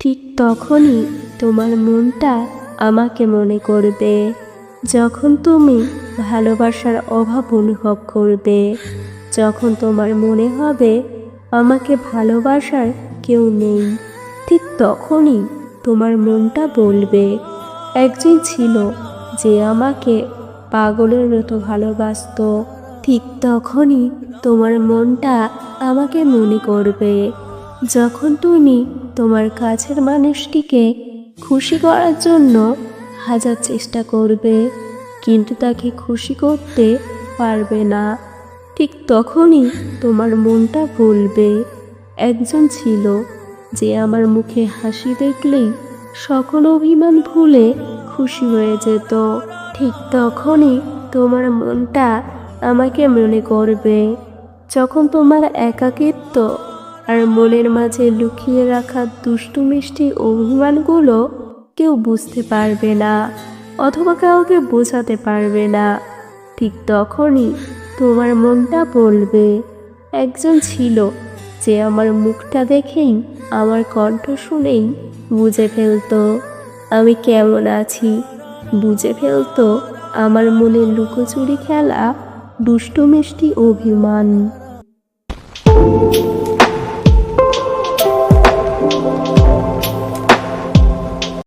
ঠিক তখনই তোমার মনটা আমাকে মনে করবে। যখন তুমি ভালোবাসার অভাব অনুভব করবে, যখন তোমার মনে হবে আমাকে ভালোবাসার কেউ নেই, ঠিক তখনই তোমার মনটা বলবে, একজন ছিল যে আমাকে পাগলের মতো ভালোবাসতো। ঠিক তখনই তোমার মনটা আমাকে মনে করবে। যখন তুমি তোমার কাছের মানুষটিকে খুশি করার জন্য হাজার চেষ্টা করবে, কিন্তু তাকে খুশি করতে পারবে না, ঠিক তখনই তোমার মনটা বলবে একজন ছিল যে আমার মুখে হাসি দেখলেই সকল অভিমান ভুলে খুশি হয়ে যেত। ঠিক তখনই তোমার মনটা আমাকে মনে করবে। যখন তোমার একাকিত্ব আর মনের মাঝে লুকিয়ে রাখা দুষ্টু মিষ্টি অভিমানগুলো কেউ বুঝতে পারবে না, অথবা কাউকে বোঝাতে পারবে না। ঠিক তখনই তোমার মনটা বলবে, একজন ছিল যে আমার মুখটা দেখেই, আমার কণ্ঠ শুনেই বুঝে ফেলতো, আমি কেমন আছি? বুঝে ফেলতো আমার মনে লুকোচুরি খেলা দুষ্টু মিষ্টি অভিমান।